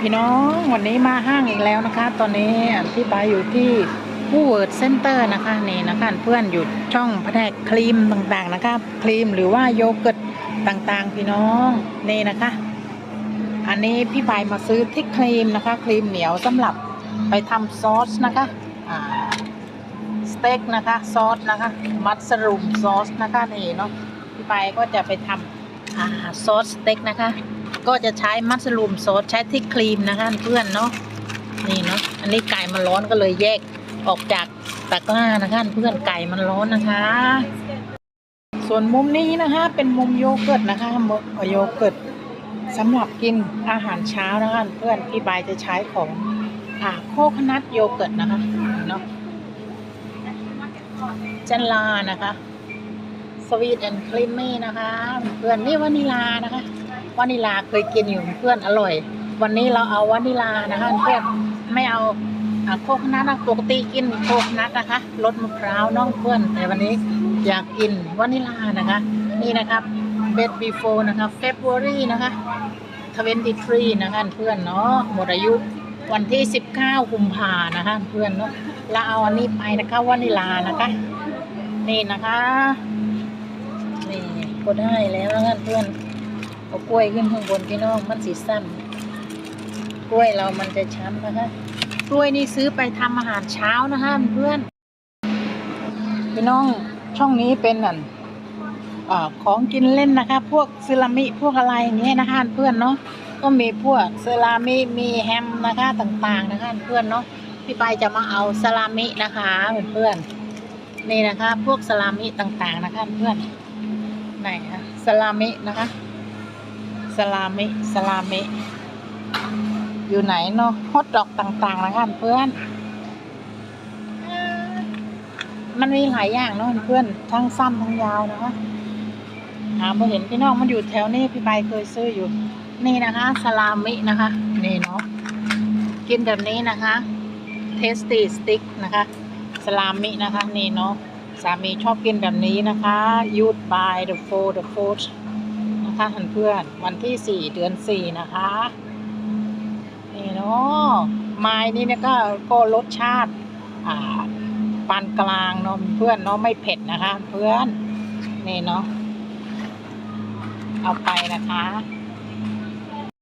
พี่น้องวันนี้มาห้างอีกแล้วนะคะ ตอนนี้พี่ปายอยู่ที่ผู้เวิร์ดเซ็นเตอร์นะคะนี่นะคะเพื่อนอยู่ช่องแผนกครีมต่างๆนะคะครีมหรือว่าโยเกิร์ตต่างๆ พี่น้องนี่นะคะ อันนี้พี่ปายมาซื้อที่ครีมนะคะ ครีมเหนียวสำหรับไปทำซอสนะคะสเต็กนะคะซอสนะคะมัสรูมซอสนะคะนี่เนาะพี่ปายก็จะไปทำซอสสเต็กนะคะ ก็จะใช้มัสลูมซอสใช้ที่ครีมนะคะเพื่อนเนาะนี่เนาะอันนี้ไก่มันร้อนก็เลยแยกออกจากตะกร้านะคะเพื่อนไก่มันร้อนนะคะ ส่วนมุมนี้นะคะ เป็นมุมโยเกิร์ตนะคะมุมโยเกิร์ตสำหรับกินอาหารเช้านะคะเพื่อนพี่บายจะใช้ของอ่าโคคนัทโยเกิร์ตนะคะเนาะจันลานะคะสวีทแอนด์ครีมมี่นะคะเพื่อนนี่วานิลานะคะ วานิลาเคยกินอยู่เพื่อนอร่อย วันนี้เราเอาวานิลานะคะเพื่อนไม่เอาโคกนัทนะปกติกินโคกนัทนะคะรสมะพร้าวน้องเพื่อน แต่วันนี้อยากกินวานิลานะคะ นี่นะครับเบดบีโฟนะคะเฟบรุรีนะคะ23นตี้ทรีนะคะเพื่อนเนาะหมดอายุวันที่ 19กุมภานะคะเพื่อนเนาะเราเอาอันนี้ไปนะคะวานิลานะคะ นี่นะคะ นี่ก็ได้แล้วนะเพื่อน เอากล้วยขึ้นข้างบนพี่น้องมันสีซ้ำกล้วยเรามันจะช้ำนะคะกล้วยนี่ซื้อไปทำอาหารเช้านะคะเพื่อนพี่น้องช่องนี้เป็นอันอาของกินเล่นนะคะ พวกซอรามิพวกอะไรอย่างเงี้ยนะคะเพื่อนเนาะก็มีพวกซอรามิมีแฮมนะคะต่างๆนะคะเพื่อนเนาะพี่ไปจะมาเอาซาลามินะคะเพื่อนๆนี่นะคะ พวกซาลามิต่างๆนะคะเพื่อนไหนคะซาลามินะคะ สลามิสลามิอยู่ไหนเนาะฮอตดอกต่างๆนะคะเพื่อน มันมีหลายอย่างเนาะเพื่อนทั้งสั้นทั้งยาวนะคะหาพอเห็นพี่น้องมันอยู่แถวนี้พี่ใบเคยซื้ออยู่ นี่นะคะสลามินะคะนี่เนาะกินแบบนี้นะคะเทสตี้สติ๊กนะคะสลามินะคะนี่เนาะสามีชอบกินแบบนี้นะคะยูดบาย the four the fourth นะคะเพื่อนๆวันที่สี่เดือนสี่นะคะ นี่เนาะไม้นี่เนี่ยก็ก็รสชาติอ่าปานกลางเนาะเพื่อนเนาะไม่เผ็ดนะคะ เพื่อนนี่เนาะเอาไปนะคะ